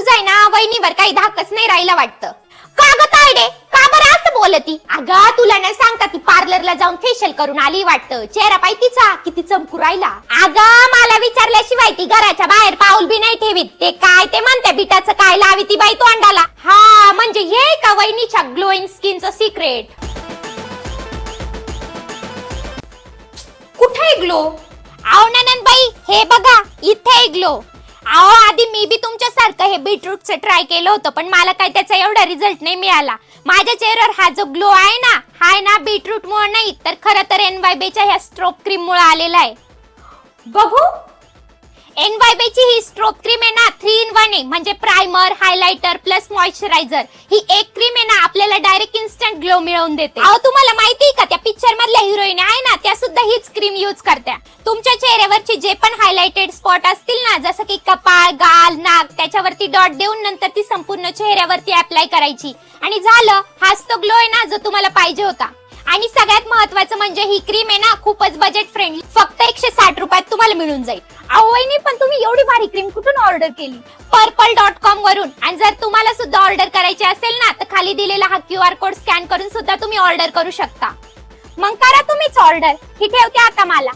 तुझा आहे ना वहिनीवर काही धाकच नाही राहिला वाटतं. का ग तायडे? का बरं असं बोलती? अगं तुला नाही सांगता ती पार्लरला जाऊन फेशियल करून आली वाटतं. चेहरा पाय तिचा किती चमकू राहिला. अगं मला विचारल्याशिवाय ती घराच्या बाहेर पाऊल बी नाही ठेवीत. ते काय ते म्हणते बिटाचं काय लावी ती बाई तोंडाला? हा म्हणजे हे का वहिनीच्या ग्लोईंग स्किनचं सिक्रेट कुठे ग्लो अहो बाई हे बघा इथे ग्लो अहो आधी मी बी तुमच्यासारखं हे बीटरूटचं ट्राय केलं होतं पण मला काय त्याचा एवढा रिझल्ट नाही मिळाला. माझ्या चेहऱ्यावर हा जो ग्लो आहे ना हा आहे ना बीटरूट मुळे नाही तर खरं तर एन वाय बेच्या ह्या स्ट्रोप क्रीम मुळे आलेला आहे. बघू. एन वाय बेची ही स्ट्रोप क्रीम आहे ना थ्री इन वन आहे. म्हणजे प्रायमर हायलायटर प्लस मॉइश्चरायझर ही एक क्रीम आहे ना आपल्याला डायरेक्ट इन्स्टंट ग्लो मिळवून देते. अहो तुम्हाला माहिती आहे का त्या पिक्चर मधल्या हिरोईन आहे ना त्या हीच क्रीम यूज करत्या. तुमच्या चेहऱ्यावरचे जे पण हायलाइटेड स्पॉट असतील ना जसं की कपाळ गाल नाक त्याच्यावरती डॉट देऊन नंतर ती संपूर्ण चेहऱ्यावरती अप्लाय करायची. आणि झालं हाच तो ग्लो आहे ना जो तुम्हाला पाहिजे होता. आणि सगळ्यात महत्वाचं म्हणजे ही क्रीम आहे ना खूपच बजेट फ्रेंडली फक्त एकशे साठ रुपयात तुम्हाला मिळून जाईल. अहो पण तुम्ही एवढी भारी क्रीम कुठून ऑर्डर केली? पर्पल डॉट कॉम वरून. आणि जर तुम्हाला सुद्धा ऑर्डर करायची असेल ना तर खाली दिलेला हा क्यू आर कोड स्कॅन करून सुद्धा तुम्ही ऑर्डर करू शकता. मग करा तुम्हीच ऑर्डर ही ठेवते आता मला.